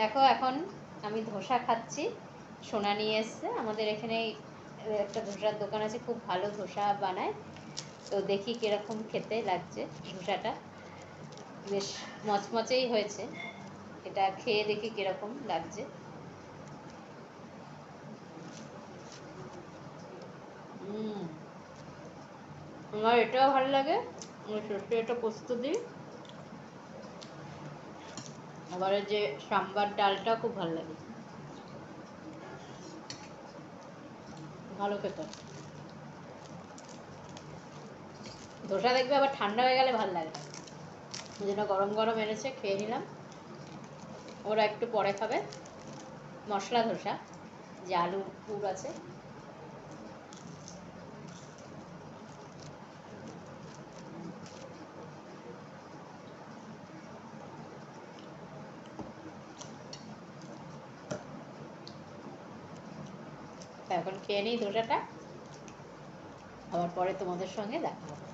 দেখো এখন আমি ধোসা খাচ্ছি। সোনা নিয়ে এসছে। আমাদের এখানে একটা ধোসার দোকান আছে, খুব ভালো ধোসা বানায়। তো দেখি কীরকম খেতে লাগছে ধোসাটা। বেশ মচমচেই হয়েছে। এটা খেয়ে দেখি কীরকম লাগছে। আমার এটাও ভালো লাগে। সর্ষে এটা পোস্ত দিই আবার যে সাম্বার ডালটা খুব ভালো লাগে। ভালো খেতে। ধোসা দেখবে আবার ঠান্ডা হয়ে গেলে ভালো লাগে। জন্য গরম গরম এনেছে, খেয়ে নিলাম। ওরা একটু পরে খাবে। মশলা ধোসা, যে আলু পুর আছে। এখন খেয়ে নিই ধোসাটা আবার পরে তোমাদের সঙ্গে দেখা হবে।